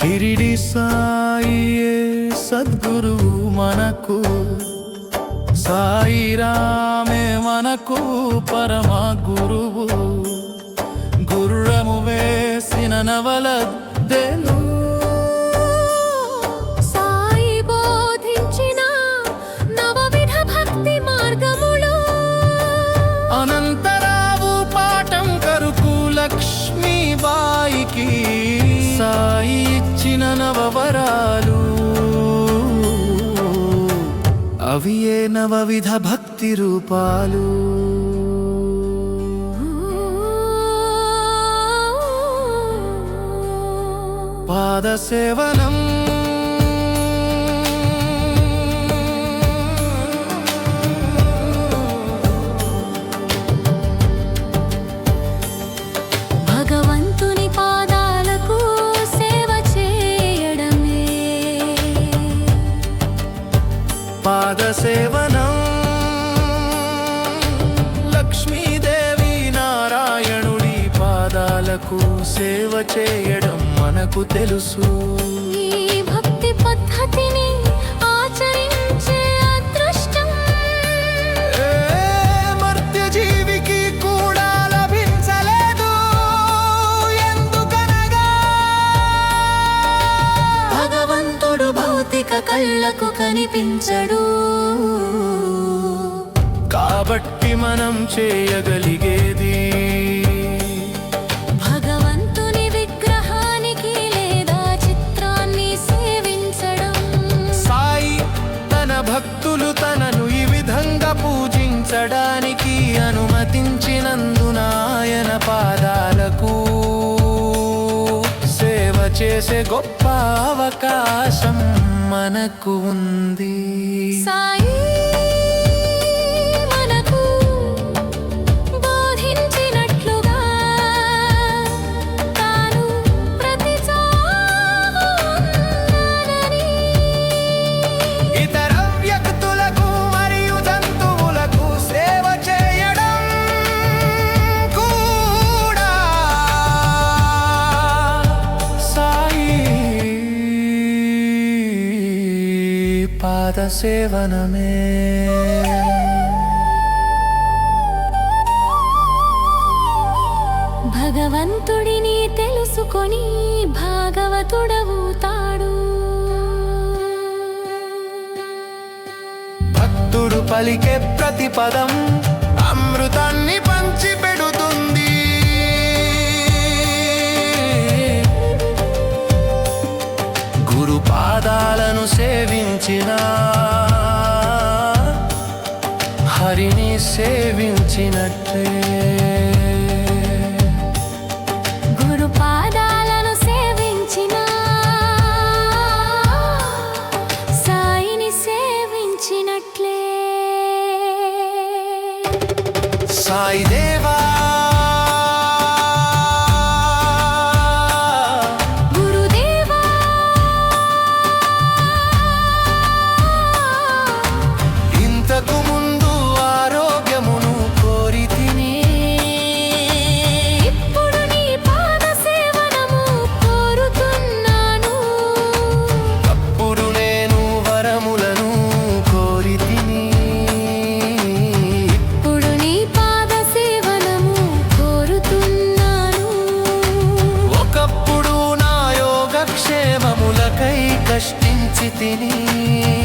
షిరిడి సాయియే సద్గురువు మనకు. సాయి రామే మనకు పరమ గురువు. గుర్రము వేసిన నవల అవియే ఏ నవవిధ భక్తి రూపాలు. పాద సేవనం. లక్ష్మీదేవి నారాయణుడి పాదాలకు సేవ చేయడం మనకు తెలుసు. కళ్ళకు కనిపించడు. కాబట్టి మనం చేయగలిగేది భగవంతుని విగ్రహానికి లేదా చిత్రాన్ని సేవించడం. సాయి తన భక్తులు తనను ఈ విధంగా పూజించడానికి అనుమతించినందున ఆయన పాదాలకు సేవ చేసే గొప్ప అవకాశం. మనకు ఉంది. సాయి పాద సేవనమే. భగవంతుడిని తెలుసుకొని భాగవతుడవుతాడు భక్తుడు పలికే ప్రతి పదం అమృతాన్ని సేవించిన హరిని సేవించినట్లే గురు పాదాలను సేవించిన సాయిని సేవించినట్లే. సాయి beni.